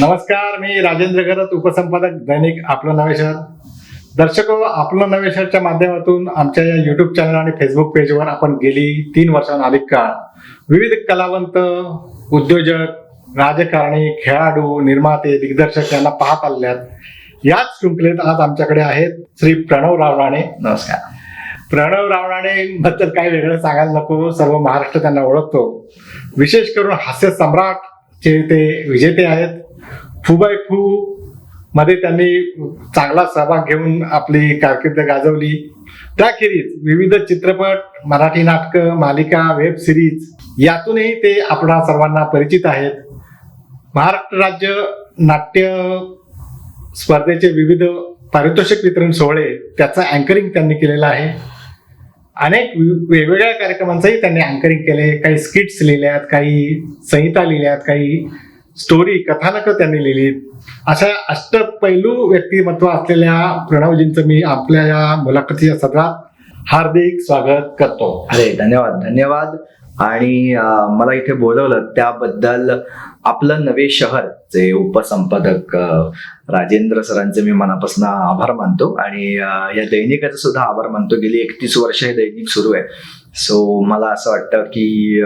नमस्कार मी राजेंद्र घरत उपसंपादक दैनिक आपलं नवे शहर. दर्शको आपलं नवे शहरच्या माध्यमातून आमच्या या युट्यूब चॅनल आणि फेसबुक पेजवर आपण गेली तीन वर्षांहून अधिक काळ. विविध कलावंत उद्योजक राजकारणी खेळाडू निर्माते दिग्दर्शक यांना पाहत आलेले आहेत. याच शृंखलेत आज आमच्याकडे आहेत श्री प्रणव राव राणे नमस्कार. प्रणव रावणाने बद्दल काही वेगळं सांगायला नको सर्व महाराष्ट्र त्यांना ओळखतो. विशेष करून हास्य सम्राट चे ते विजेते आहेत. फू बाय फू मध्ये त्यांनी चांगला सहभाग घेऊन आपली कारकीर्द गाजवली. त्याखेरीज विविध चित्रपट मराठी नाटकं मालिका वेब सिरीज यातूनही ते आपणा सर्वांना परिचित आहेत. महाराष्ट्र राज्य नाट्य स्पर्धेचे विविध पारितोषिक वितरण सोहळे त्याचं अँकरिंग त्यांनी केलेलं आहे. अनेक वि- वेगवेगळ्या कार्यक्रमांचंही त्यांनी अँकरिंग केले काही स्किट्स लिहिल्यात काही संहिता लिहिल्यात काही स्टोरी कथानकं त्यांनी लिहिली. अशा अष्टपैलू व्यक्तिमत्व असलेल्या प्रणवजींचं मी आपल्या या मुलाखतीच्या सत्रात हार्दिक स्वागत करतो. अरे धन्यवाद धन्यवाद. आणि मला इथे बोलवलं त्याबद्दल आपलं नवे शहर जे उपसंपादक राजेंद्र सरांचे मी मनापासून आभार मानतो. आणि या दैनिकाचा सुद्धा आभार मानतो. गेली एकतीस वर्ष हे दैनिक सुरू आहे. सो मला असं वाटतं की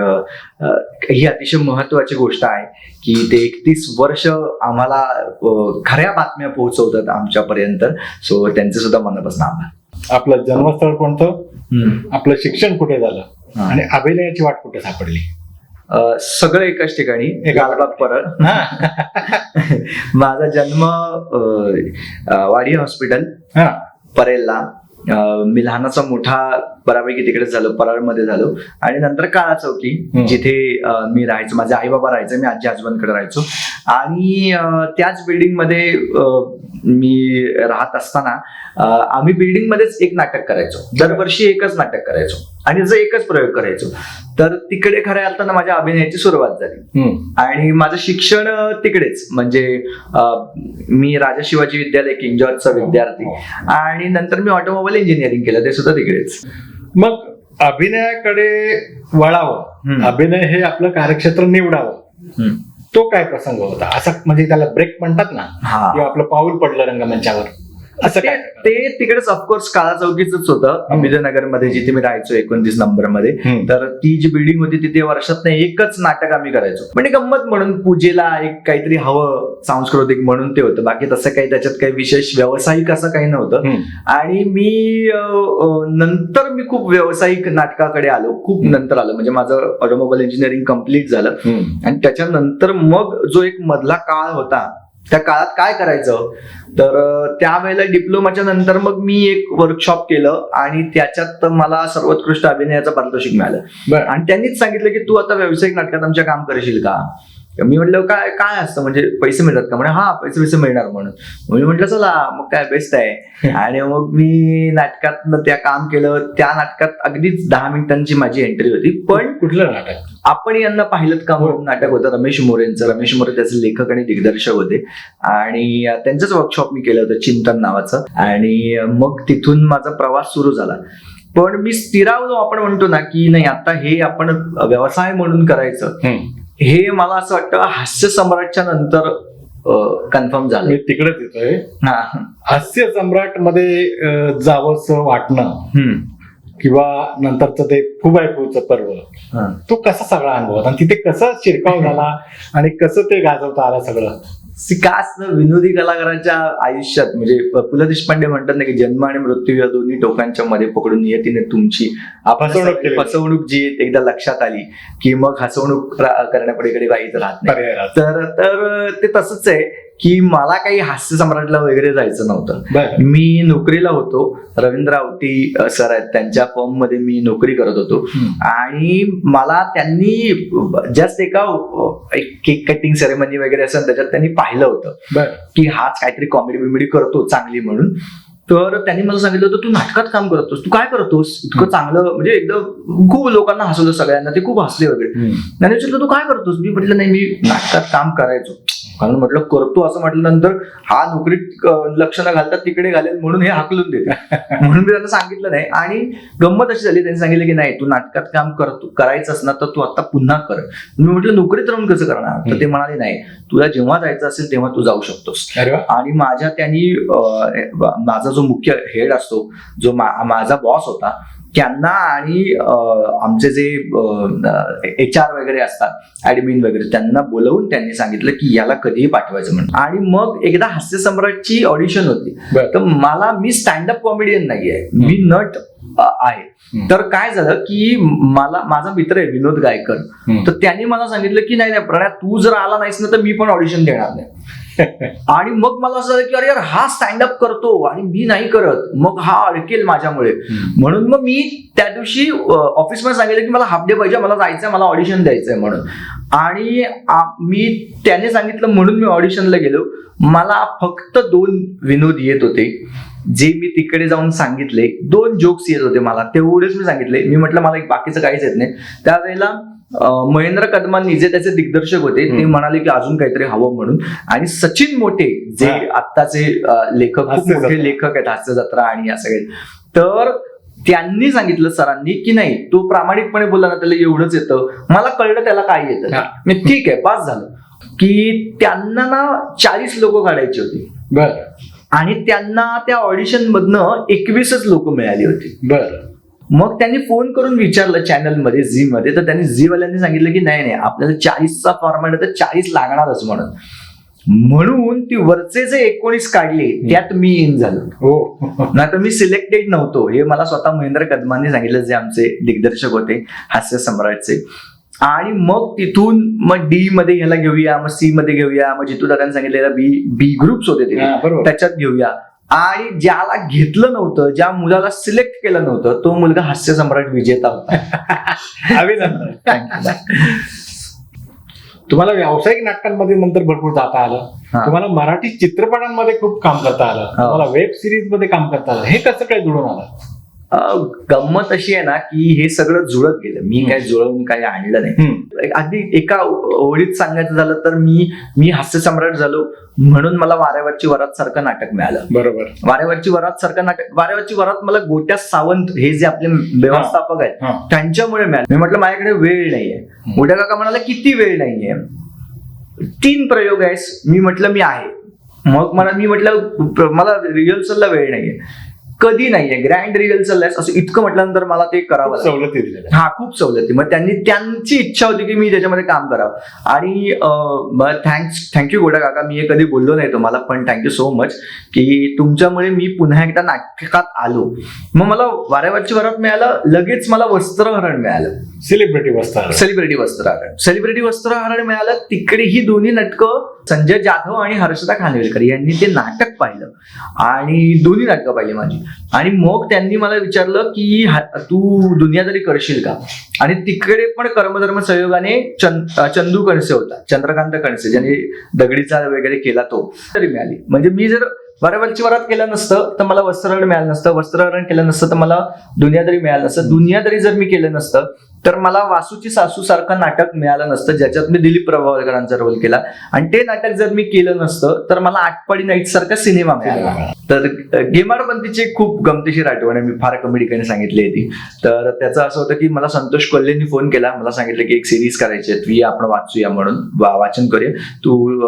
ही अतिशय महत्वाची गोष्ट आहे की ते एकतीस वर्ष आम्हाला खऱ्या बातम्या पोहोचवतात आमच्यापर्यंत. सो त्यांचे सुद्धा मनापासून आभार आपलं जन्मस्थळ कोणतं. आपलं शिक्षण कुठे झालं. आणि अभिनयाची वाट कुठे सापडली? सगळं एकाच ठिकाणी लालबाग परळ. माझा जन्म वाडी हॉस्पिटल हा. परेलला. मी लहानाचा मोठा बऱ्यापैकी तिकडे झालो परळमध्ये झालो. आणि नंतर काळा चौकी. जिथे मी राहायचो माझे आई बाबा राहायचे मी आजी आजोबांकडे राहायचो. आणि त्याच बिल्डिंगमध्ये अ, मी राहत असताना आम्ही बिल्डिंग मध्येच एक नाटक करायचो. दरवर्षी एकच नाटक करायचो. आणि त्याचा एकच प्रयोग करायचो. तर तिकडे खऱ्या अर्थानं माझ्या अभिनयाची सुरुवात झाली. आणि माझं शिक्षण तिकडेच. म्हणजे मी राजा शिवाजी विद्यालय किंग जॉर्जचा विद्यार्थी. आणि नंतर मी ऑटोमोबाईल इंजिनिअरिंग केलं ते सुद्धा तिकडेच. मग अभिनयाकडे वळावं. अभिनय हे आपलं कार्यक्षेत्र निवडावं. तो काय प्रसंग होता? असा म्हणजे त्याला ब्रेक म्हणतात ना हा. किंवा आपलं पाऊल पडलं रंगमंचावर. असं ते ते तिकडेच ऑफकोर्स काळा चौकीच होतं. अभिजनगरमध्ये जिथे मी राहायचो एकोणतीस नंबरमध्ये. तर ती जी बिल्डिंग होती तिथे वर्षात एकच नाटक आम्ही करायचो. म्हणजे गंमत म्हणून पूजेला एक काहीतरी हवं सांस्कृतिक म्हणून ते होतं. बाकी तसं काही त्याच्यात काही विशेष व्यावसायिक असं काही नव्हतं. आणि मी नंतर मी खूप व्यावसायिक नाटकाकडे आलो. खूप नंतर आलो. म्हणजे माझं ऑटोमोबाईल इंजिनिअरिंग कंप्लीट झालं. आणि त्याच्यानंतर मग जो एक मधला काळ होता त्या काळात काय करायचं? तर त्यावेळेला डिप्लोमाच्या नंतर मग मी एक वर्कशॉप केलं आणि त्याच्यात मला सर्वोत्कृष्ट अभिनयाचं पारितोषिक मिळालं. आणि त्यांनीच सांगितलं की तू आता व्यावसायिक नाटकात आमच्या काम करशील का? मी म्हटलं काय काय असतं? म्हणजे पैसे मिळतात का? म्हणे हा पैसे पैसे मिळणार म्हणून. मी म्हटलं चला मग काय बेस्ट आहे. आणि मग मी नाटकात त्या काम केलं. त्या नाटकात अगदीच दहा मिनिटांची माझी एंट्री होती. पण कुठलं नाटक? आपण यांना पाहिलं का म्हणून नाटक होतं? रमेश मोरेंचं. रमेश मोरे त्याचे लेखक आणि दिग्दर्शक होते. आणि त्यांचंच वर्कशॉप मी केलं होतं चिंतन नावाचं. आणि मग तिथून माझा प्रवास सुरू झाला. पण मी स्थिरावलो. आपण म्हणतो ना की नाही आता हे आपण व्यवसाय म्हणून करायचं. हे मला असं वाटतं हास्य सम्राटच्या नंतर कन्फर्म झालं मी तिकडेच येतोय हा. हास्य सम्राटमध्ये जावंसं वाटणं. किंवा नंतरचं ते फुबायफूचं पर्व. तो कसा सगळा अनुभव आणि तिथे कसं शिरकाव झाला आणि कसं ते गाजवता आलं सगळं सिकास विनोदी कलाकाराच्या आयुष्यात म्हणजे पु ल देशपांडे म्हणतात ना की जन्म आणि मृत्यू या दोन्ही टोकांच्या मध्ये पकडून नियतीने तुमची फसवणूक जी एकदा लक्षात आली की मग हसवणूक करण्यापलीकडे काहीच राहत नाही. पर्याय राहत. तर तर ते तसंच आहे. की मला काही हास्य सम्राटला वगैरे जायचं नव्हतं. मी नोकरीला होतो. रवींद्र आवटी सर आहेत. त्यांच्या फर्ममध्ये मी नोकरी करत होतो. आणि मला त्यांनी जस्ट एका केक कटिंग सेरेमनी वगैरे असेल त्याच्यात त्यांनी पाहिलं होतं. की हाच काहीतरी कॉमेडी बिमेडी करतो चांगली म्हणून. तर त्यांनी मला सांगितलं होतं तू नाटकात काम करतोस तू काय करतोस? इतकं चांगलं म्हणजे एकदम खूप लोकांना हसवलं सगळ्यांना ते खूप हसले वगैरे. त्याने विचारलं तू काय करतोस? मी म्हटलं नाही मी नाटकात काम करायचो. कारण म्हटलं करतो असं म्हटल्यानंतर हा नोकरीत अं, लक्ष न घालता तिकडे घालेल म्हणून हे हाकलून देते म्हणून मी त्यांना सांगितलं नाही. आणि गंमत अशी झाली त्यांनी सांगितलं की नाही तू नाटकात काम करतो करायचंच ना तर तू आता पुन्हा कर. मी म्हटलं नोकरीत राहून कसं करणार? तर ते म्हणाले नाही तुला जेव्हा जायचं असेल तेव्हा तू जाऊ शकतोस. आणि माझ्या त्यांनी माझा जो मुख्य हेड असतो जो मा- माझा बॉस होता त्यांना आणि आमचे जे एच आर वगैरे असतात ऍडमिन वगैरे त्यांना बोलवून त्यांनी सांगितलं की याला कधीही पाठवायचं म्हणून. आणि मग एकदा हास्य सम्राटची ऑडिशन होती. तर मला मी स्टँडअप कॉमेडियन नाहीये. मी नट आहे. तर काय झालं की मला माझा मित्र आहे विनोद गायकर. तर त्यांनी मला सांगितलं की नाही नाही प्रणय तू जर आला नाहीस ना तर मी पण ऑडिशन देणार नाही. आणि मग मला असं झालं की अरे यार हा स्टँडअप करतो आणि मी नाही करत. मग हा अडकेल माझ्यामुळे. म्हणून मग मी त्या दिवशी ऑफिसमध्ये सांगितलं की मला हाफ डे पाहिजे मला जायचंय मला ऑडिशन द्यायचंय म्हणून. आणि मी त्याने सांगितलं म्हणून मी ऑडिशनला गेलो. मला फक्त दोन विनोद येत होते. जे मी तिकडे जाऊन सांगितले दोन जोक्स येत होते मला. तेवढेच मी सांगितले. मी म्हटलं मला एक बाकीचं काहीच येत नाही. त्यावेळेला महेंद्र कदमांनी जे त्याचे दिग्दर्शक होते ते. म्हणाले की अजून काहीतरी हवं म्हणून. आणि सचिन मोठे जे. आत्ताचे लेखक खूप मोठे. लेखक आहेत हास्य जत्रा आणि या सगळे तर त्यांनी सांगितलं सरांनी की नाही तो प्रामाणिकपणे बोलला ना त्याला एवढंच येतं. मला कळलं त्याला काय येतं. मी ठीक आहे पास झालं. की त्यांना ना चाळीस लोक काढायची होती. बर. आणि त्यांना त्या ऑडिशन मधनं एकवीसच लोक मिळाली होती. बर. मग त्यांनी फोन करून विचारलं चॅनलमध्ये झी मध्ये. तर त्यांनी झी वाल्यांनी सांगितलं की नाही नाही आपल्याला चाळीसचा फॉर्मॅट आहे तर चाळीस लागणारच म्हणून. म्हणून ती वरचे जे एकोणीस काढले त्यात मी इन झालो. हो. नाही तर मी सिलेक्टेड नव्हतो. हे मला स्वतः महेंद्र कदमांनी सांगितलं जे आमचे दिग्दर्शक होते हास्य सम्राटचे. आणि मग तिथून मग डी मध्ये ह्याला घेऊया मग सी मध्ये घेऊया मग जितू दादांनी सांगितलेलं बी बी ग्रुप्स होते ते. त्याच्यात घेऊया. आणि ज्याला घेतलं नव्हतं ज्या मुलाला सिलेक्ट केलं नव्हतं तो मुलगा हास्य सम्राट विजेता होता अभिनंदन. तुम्हाला व्यावसायिक नाटकांमध्ये नंतर भरपूर जाता आलं. तुम्हाला मराठी चित्रपटांमध्ये खूप काम करता आलं हो. तुम्हाला वेब सिरीजमध्ये काम करता आलं हे कसं काय जुळून आलं गंमत अशी आहे ना की हे सगळं जुळत गेलं. मी काय जुळवून काही आणलं नाही. अगदी एका ओळीत सांगायचं झालं तर मी मी हास्य सम्राट झालो म्हणून मला वाऱ्यावरची वरात सारखं नाटक मिळालं. बरोबर. वाऱ्यावरची वरात सारखं नाटक वाऱ्यावरची वरात मला गोट्या सावंत हे जे आपले व्यवस्थापक आहेत. त्यांच्यामुळे मिळालं. मी म्हटलं माझ्याकडे वेळ नाहीये. गोट्या काका म्हणाला किती वेळ नाहीये? तीन प्रयोग आहेस. मी म्हटलं मी आहे. मग मला मी म्हटलं मला रिहर्सलला वेळ नाहीये. कधी नाहीये. ग्रँड रिहर्सल आहे असं इतकं म्हटल्यानंतर मला ते करावं सवलती हा खूप सवलती. मग त्यांनी त्यांची इच्छा होती की मी त्याच्यामध्ये काम करावं. आणि थँक्स थँक्यू गोडा काका. मी हे कधी बोललो नाही तुम्हाला पण थँक्यू सो मच की तुमच्यामुळे मी पुन्हा एकदा नाटकात आलो. मग मला वाऱ्यावरची वरात मिळालं लगेच मला वस्त्रहरण मिळालं. सेलिब्रिटी बसतात सेलिब्रिटी वस्त्रहरण सेलिब्रिटी वस्त्रहरण मिळालं तिकडे ही दोन्ही नाटकं संजय जाधव आणि हर्षदा खानविलकर यांनी ते नाटक पाहिलं. आणि दोन्ही नाटकं पाहिली माझी. आणि मग त्यांनी मला विचारलं की तू दुनियादारी करशील का? आणि तिकडे पण कर्मधर्म सहयोगाने चंद चंदू कणसे होता चंद्रकांत कणसे ज्याने दगडीचा वगैरे केला तो तरी मिळाली. म्हणजे मी जर वरावरची वरात केलं नसतं तर मला वस्त्रहरण मिळालं नसतं. वस्त्रहरण केलं नसतं तर मला दुनियादारी मिळालं नसतं. दुनियादारी जर मी केलं नसतं तर मला वासूची सासू सारखं नाटक मिळालं नसतं ज्याच्यात मी दिलीप प्रभावळकरांचा रोल केला. आणि ते नाटक जर मी केलं नसतं तर मला आठपाडी नाईट सारखा सिनेमा मिळाला. तर गेमाडबंदीची खूप गमतीशीर आठवण आहे मी फार कमेडिकाने सांगितली होती तर त्याचं असं होतं की मला संतोष कोल्हेंनी फोन केला मला सांगितलं की एक सिरीज करायची आहे ती आपण वाचूया म्हणून. वा- वाचन करूया. तू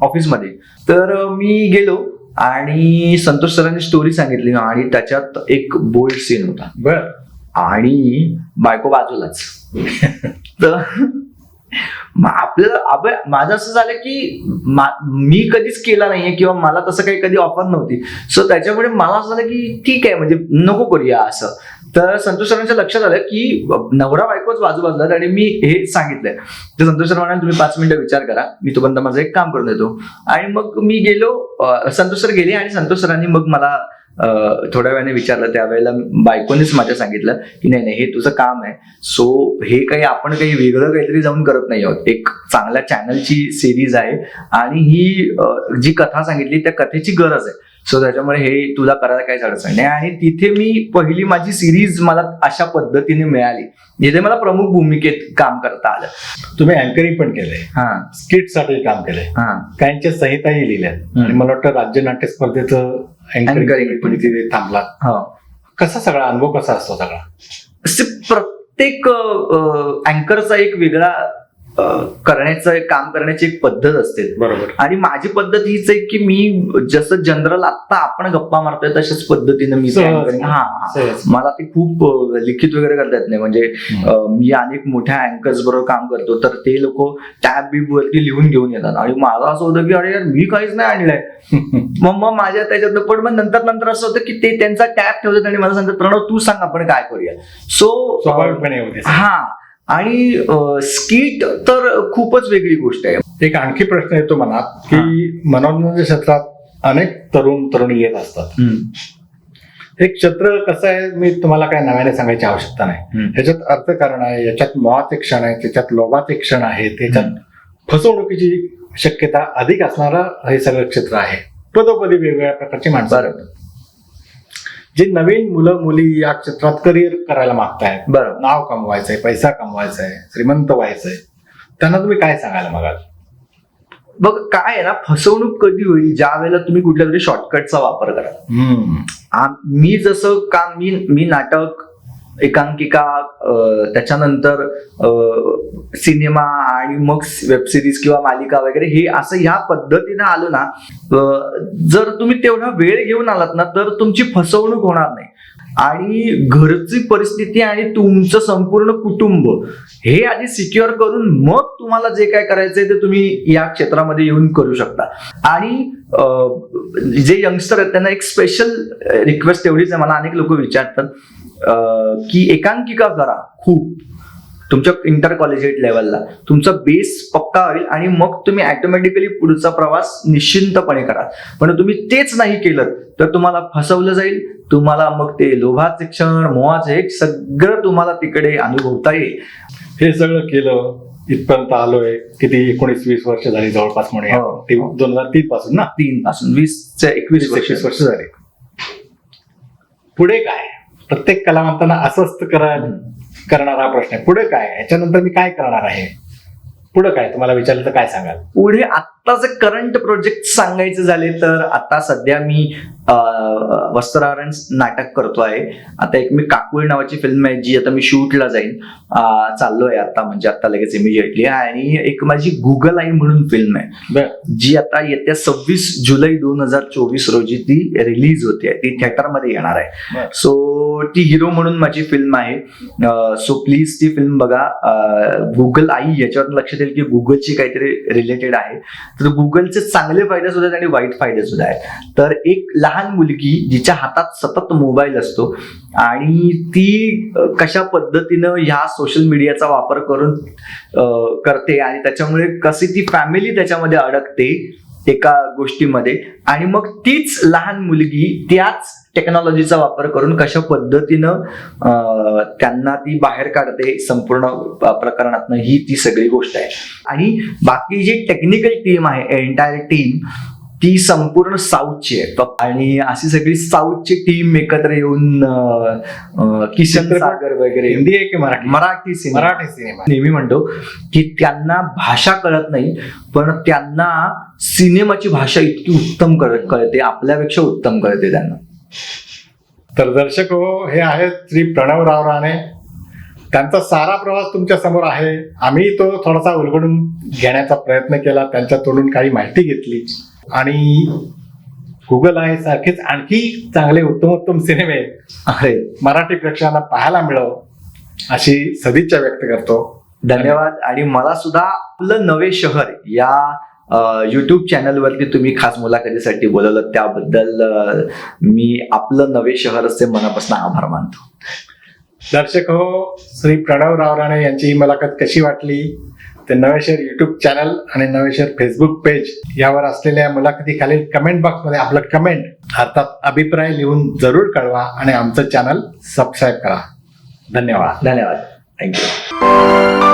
ऑफिसमध्ये तर मी गेलो आणि संतोष सरांनी स्टोरी सांगितली आणि त्याच्यात एक बोल्ड सीन होता. बर. आणि बायको बाजूलाच. तर मग आपल्याला माझं असं झालं की मा- मी कधीच केला नाहीये किंवा मला तसं काही कधी ऑफर नव्हती. सो त्याच्यामुळे मला असं झालं की ठीक आहे म्हणजे नको करूया असं. तर संतोष सरांच्या लक्षात आलं की नवरा बायकोच बाजूबाजूला आणि मी हे सांगितलंय. तर संतोष सर म्हणाले तुम्ही पाच मिनिटं विचार करा. मी तोपर्यंत माझं एक काम करून देतो. आणि मग मी गेलो संतोष सर गेले आणि संतोष सरांनी मग मला थोड्या वेळाने विचारलं त्यावेळेला बायकोनेच माझ्या सांगितलं की नाही नाही हे तुझं काम आहे. सो हे काही आपण काही वेगळं काहीतरी जाऊन करत नाही आहोत. एक चांगल्या चॅनलची सिरीज आहे आणि ही जी कथा सांगितली त्या कथेची गरज आहे. सो त्याच्यामुळे हे तुला करायला काहीच अडचण नाही. आणि तिथे मी पहिली माझी सिरीज मला अशा पद्धतीने मिळाली जिथे मला प्रमुख भूमिकेत काम करता आलं. तुम्ही अँकरिंग पण केलंय. हा. स्किटसाठी काम केलंय. हा. काहींच्या संहिताही लिहिल्या. मला वाटतं राज्य नाट्य स्पर्धेचं. अँकरिंग पण तिथे थांबला. हो. कसा सगळा अनुभव कसा असतो सगळा? प्रत्येक अँकरचा एक वेगळा करण्याचं काम करण्याची एक पद्धत असते. बरोबर. आणि माझी पद्धत हीच आहे की मी जसं जनरल आता आपण गप्पा मारतोय तशाच पद्धतीनं मी हा. मला ते खूप लिखित वगैरे करता येत नाही. म्हणजे मी अनेक मोठ्या अँकर्स बरोबर काम करतो तर ते लोक टॅब बीब वरती लिहून घेऊन येतात. आणि मला असं होतं की अरे यार मी काहीच नाही आणलंय. मग मग माझ्या त्याच्यात पण मग नंतर नंतर असं होतं की ते त्यांचा टॅब ठेवतात आणि मला सांगतात प्रणव तू सांग आपण काय करूया? सो हा. आणि स्किट तर खूपच वेगळी गोष्ट आहे. एक आणखी प्रश्न येतो मनात की मनोरंजन क्षेत्रात अनेक तरुण तरुणी येत असतात. हे क्षेत्र कसं आहे मी तुम्हाला काय नव्याने सांगायची आवश्यकता नाही. ह्याच्यात अर्थकारण आहे याच्यात मोहाचे क्षण आहे त्याच्यात लोभाचे क्षण आहे त्याच्यात फसवणुकीची शक्यता अधिक असणारं हे सगळं क्षेत्र आहे. पदोपदी वेगवेगळ्या प्रकारची माणसं. जे नवीन मुलं मुली या क्षेत्रात करिअर करायला मागतायत. बरोबर. नाव कमवायचंय पैसा कमवायचा आहे श्रीमंत व्हायचंय. त्यांना तुम्ही काय सांगायला मागाल? बघ काय आहे ना फसवणूक कधी होईल? ज्या वेळेला तुम्ही कुठल्या तरी शॉर्टकटचा वापर करा. हम्म. आ- मी जसं काम मी मी नाटक एकांकिका त्याच्यानंतर सिनेमा आणि मग वेबसिरीज किंवा मालिका वगैरे हे असं ह्या पद्धतीनं आलं ना जर तुम्ही तेवढा वेळ घेऊन आलात ना तर तुमची फसवणूक होणार नाही. आणि घरची परिस्थिती आणि तुमचं संपूर्ण कुटुंब हे आधी सिक्युअर करून मग तुम्हाला जे काय करायचंय ते तुम्ही या क्षेत्रामध्ये येऊन करू शकता. आणि जे यंगस्टर आहेत त्यांना एक स्पेशल रिक्वेस्ट एवढीच आहे मला अनेक लोक विचारतात की एकांकिका करा खूप. तुमच्या इंटर कॉलेजिएट लेवलला तुमचा बेस पक्का होईल आणि मग तुम्ही ऑटोमॅटिकली पुढचा प्रवास निश्चिंतपणे करा. पण तुम्ही तेच नाही केलं तर तुम्हाला फसवलं जाईल. तुम्हाला मग ते लोभाचे क्षण मोहाचे हे सगळं तुम्हाला तिकडे अनुभवता येईल. हे सगळं केलं इथपर्यंत आलोय. किती एकोणीस वीस वर्ष झाली जवळपास म्हणूया हो. दोन हजार तीन पासून ना? तीन पासून. वीस ते एकवीस वीस एकवीस वर्ष. झाली. पुढे काय? प्रत्येक कलावंतांना अस्वस्थ करा. करणारा प्रश्न आहे. पुढे काय याच्यानंतर मी काय करणार आहे? पुढे काय? तुम्हाला विचारलं तर काय सांगाल? पुढे आत्ताचे करंट प्रोजेक्ट सांगायचे झाले तर आता सध्या मी अं, वस्त्रावरण नाटक करतो आहे. आता एक मी काकुळ नावाची फिल्म आहे जी आता मी शूटला जाईन. अं, चाललोय आता म्हणजे आता लगेच इमिजिएटली आणि एक माझी गुगल आई म्हणून फिल्म आहे जी आता येत्या सव्वीस जुलै दोन हजार चोवीस रोजी ती रिलीज होते ती थिएटरमध्ये येणार आहे. सो ती हिरो म्हणून माझी फिल्म आहे. सो प्लीज ती फिल्म बघा. गुगल आई याच्यावर लक्ष देईल की गुगलची काहीतरी रिलेटेड आहे. तर गुगलचे चांगले फायदे सुद्धा आहेत आणि वाईट फायदे सुद्धा आहेत. तर एक लहान मुलगी जिच्या हातात सतत मोबाईल असतो आणि ती कशा पद्धतीनं ह्या सोशल मीडियाचा वापर करून करते आणि त्याच्यामुळे कशी ती फॅमिली त्याच्यामध्ये अडकते एका गोष्टीमध्ये. आणि मग तीच लहान मुलगी त्याच टेक्नॉलॉजीचा वापर करून कशा पद्धतीनं त्यांना ती बाहेर काढते संपूर्ण अ, प्रकरणातनं ही ती सगळी गोष्ट आहे. आणि बाकी जी टेक्निकल टीम आहे एंटायर टीम ती संपूर्ण साऊथची आहे. आणि अशी सगळी साऊथची टीम एकत्र येऊन किशन सागर वगैरे. हिंदी आहे की मराठी? मराठी सिनेमा. मराठी सिनेमा. नेहमी म्हणतो की त्यांना भाषा कळत नाही पण त्यांना सिनेमाची भाषा इतकी उत्तम कळ- कळते आपल्यापेक्षा उत्तम कळते त्यांना. तर दर्शक हो हे आहेत श्री प्रणव राव राणे. त्यांचा सारा प्रवास तुमच्यासमोर आहे. आम्ही तो थोडासा उलगडून घेण्याचा प्रयत्न केला त्यांच्या तोडून काही माहिती घेतली. आणि गुगल आहे सारखेच आणखी चांगले उत्तम उत्तम सिनेमे अरे. मराठी प्रेक्षकांना पाहायला मिळव अशी सदिच्छा व्यक्त करतो. धन्यवाद. आणि मला सुद्धा आपलं नवे शहर या युट्यूब चॅनलवरती तुम्ही खास मुलाखतीसाठी बोलवलं. त्याबद्दल मी आपलं नवे शहरचे मनापासून आभार मानतो. दर्शक हो श्री प्रणव राव राणे यांची ही मुलाखत कशी वाटली? ते नवेशर युट्यूब चॅनल आणि नवेशर फेसबुक पेज यावर असलेल्या मुलाखती खालील कमेंट बॉक्समध्ये आपलं कमेंट अर्थात अभिप्राय लिहून जरूर कळवा आणि आमचं चॅनल सबस्क्राईब करा. धन्यवाद. धन्यवाद. थँक्यू